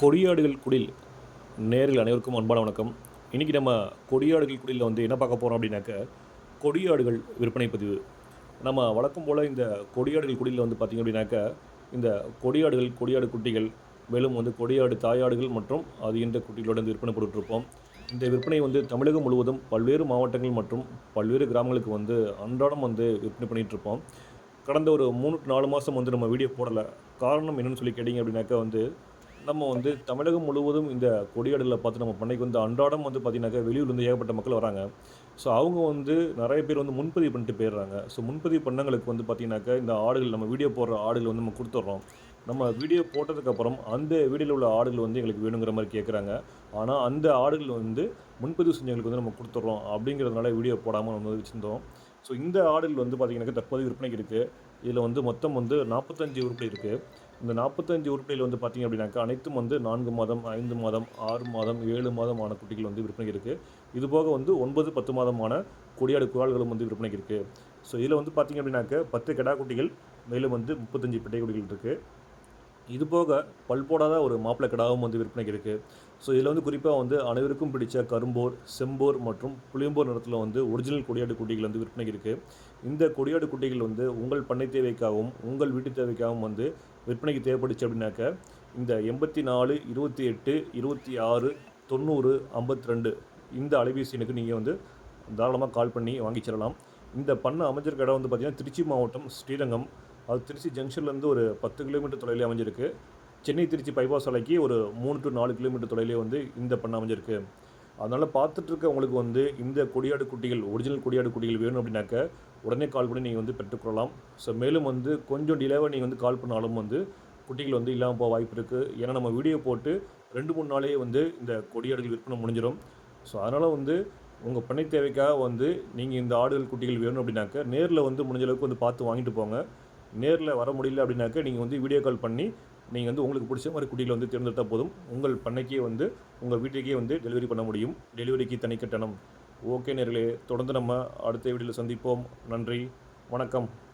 கொடியாடுகள் குடில் நேரில் அனைவருக்கும் அன்பான வணக்கம். இன்றைக்கி நம்ம கொடியாடுகள் குடிலில் வந்து என்ன பார்க்க போகிறோம் அப்படின்னாக்க கொடியாடுகள் விற்பனை பதிவு. நம்ம வழக்கம் போல் இந்த கொடியாடுகள் குடிலில் வந்து பார்த்திங்க அப்படின்னாக்க இந்த கொடியாடுகள் கொடியாடு குட்டிகள் மேலும் வந்து கொடியாடு தாயாடுகள் மற்றும் அது இந்த குட்டிகளோடு வந்து விற்பனை போட்டுட்ருப்போம். இந்த விற்பனை வந்து தமிழகம் முழுவதும் பல்வேறு மாவட்டங்கள் மற்றும் பல்வேறு கிராமங்களுக்கு வந்து அன்றாடம் வந்து விற்பனை பண்ணிகிட்ருப்போம் கடந்த ஒரு மூணு நாலு மாதம் வந்து நம்ம வீடியோ போடலை. காரணம் என்னென்னு சொல்லி கேட்டிங்க அப்படின்னாக்கா வந்து நம்ம வந்து தமிழகம் முழுவதும் இந்த கொடியாடுகளை பார்த்து நம்ம பண்ணைக்கு வந்து அன்றாடம் வந்து பார்த்திங்கனாக்கா வெளியூர்லேருந்து ஏகப்பட்ட மக்கள் வராங்க. ஸோ அவங்க வந்து நிறைய பேர் வந்து முன்பதிவு பண்ணிட்டு போயிடுறாங்க. ஸோ முன்பதிவு பண்ணங்களுக்கு வந்து பார்த்திங்கனாக்கா இந்த ஆடுகள் நம்ம வீடியோ போடுற ஆடுகள் வந்து நம்ம கொடுத்துட்றோம். நம்ம வீடியோ போட்டதுக்கப்புறம் அந்த வீடியோவில் உள்ள ஆடுகள் வந்து எங்களுக்கு வேணுங்கிற மாதிரி கேட்குறாங்க. ஆனால் அந்த ஆடுகள் வந்து முன்பதிவு செஞ்சவங்களுக்கு வந்து நம்ம கொடுத்துட்றோம் அப்படிங்கிறதுனால வீடியோ போடாமல் நம்ம வச்சுருந்தோம். ஸோ இந்த ஆடுகள் வந்து பார்த்திங்கனாக்கா தற்போது விற்பனைக்கு இருக்குது இதில் வந்து மொத்தம் வந்து நாற்பத்தஞ்சு உருப்படி இருக்குது இந்த நாற்பத்தஞ்சு உருப்படியில் வந்து பார்த்திங்க அப்படின்னாக்கா அனைத்தும் வந்து நான்கு மாதம் ஐந்து மாதம் ஆறு மாதம் ஏழு மாதம் ஆன குட்டிகள் வந்து விற்பனைக்கு இருக்குது இது போக வந்து ஒன்பது பத்து மாதமான கொடியாடு குரால்களும் வந்து விற்பனைக்கு இருக்குது ஸோ இதில் வந்து பார்த்திங்க அப்படின்னாக்க பத்து கெடா குட்டிகள் மேலும் வந்து முப்பத்தஞ்சு பெட்டை குட்டிகள் இருக்குது இது போக பல் போடாத ஒரு மாப்பிள்ளை கடாவும் வந்து விற்பனைக்கு இருக்குது ஸோ இதில் வந்து குறிப்பாக வந்து அனைவருக்கும் பிடிச்ச கரும்போர் செம்போர் மற்றும் புளியம்போர் நிறத்தில் வந்து ஒரிஜினல் கொடியாடு குட்டிகள் வந்து விற்பனைக்கு இருக்குது இந்த கொடியாடு குட்டிகள் வந்து உங்கள் பண்ணை தேவைக்காகவும் உங்கள் வீட்டு தேவைக்காகவும் வந்து விற்பனைக்கு தேவைப்படுச்சு அப்படின்னாக்க இந்த எண்பத்தி நாலு இருபத்தி எட்டு இருபத்தி ஆறு தொண்ணூறு ஐம்பத்தி ரெண்டு இந்த அலைபேசி எண்ணுக்கு நீங்கள் வந்து தாராளமாக கால் பண்ணி வாங்கிச்சிடலாம் இந்த பண்ணை அமைஞ்சிருக்க இடம் வந்து பார்த்திங்கன்னா திருச்சி மாவட்டம் ஸ்ரீரங்கம். அது திருச்சி ஜங்ஷன்லேருந்து ஒரு பத்து கிலோமீட்டர் தொலைவில் அமைஞ்சிருக்கு. சென்னை திருச்சி பைபாஸ் சாலைக்கு ஒரு மூணு டு நாலு கிலோமீட்டர் தொலைவிலே வந்து இந்த பண்ண அமைஞ்சிருக்கு. அதனால் பார்த்துட்ருக்க உங்களுக்கு வந்து இந்த கொடியாடு குட்டிகள் ஒரிஜினல் கொடியாடு குட்டிகள் வேணும் அப்படின்னாக்க உடனே கால் பண்ணி நீங்கள் வந்து பெற்றுக்கொள்ளலாம் ஸோ மேலும் வந்து கொஞ்சம் டிலேவாக நீங்கள் வந்து கால் பண்ணாலும் வந்து குட்டிகள் வந்து இல்லாமல் போக வாய்ப்பு இருக்குது ஏன்னா நம்ம வீடியோ போட்டு ரெண்டு மூணு நாளே வந்து இந்த கொடியாடுகள் விற்பனை முடிஞ்சிடும் ஸோ அதனால் வந்து உங்கள் பண்ணை தேவைக்காக வந்து நீங்கள் இந்த ஆடுகள் குட்டிகள் வேணும் அப்படின்னாக்க நேரில் வந்து முடிஞ்சளவுக்கு வந்து பார்த்து வாங்கிட்டு போங்க. நேரில் வர முடியல அப்படின்னாக்க நீங்கள் வந்து வீடியோ கால் பண்ணி நீங்கள் வந்து உங்களுக்கு பிடிச்ச மாதிரி குட்டியில் வந்து தேர்ந்தெடுத்தால் போதும். உங்கள் பண்ணைக்கே வந்து உங்கள் வீட்டுக்கே வந்து டெலிவரி பண்ண முடியும். டெலிவரிக்கு தனி கட்டணம் ஓகே நேர்களே தொடர்ந்து நம்ம அடுத்த வீடியோவில் சந்திப்போம். நன்றி. வணக்கம்.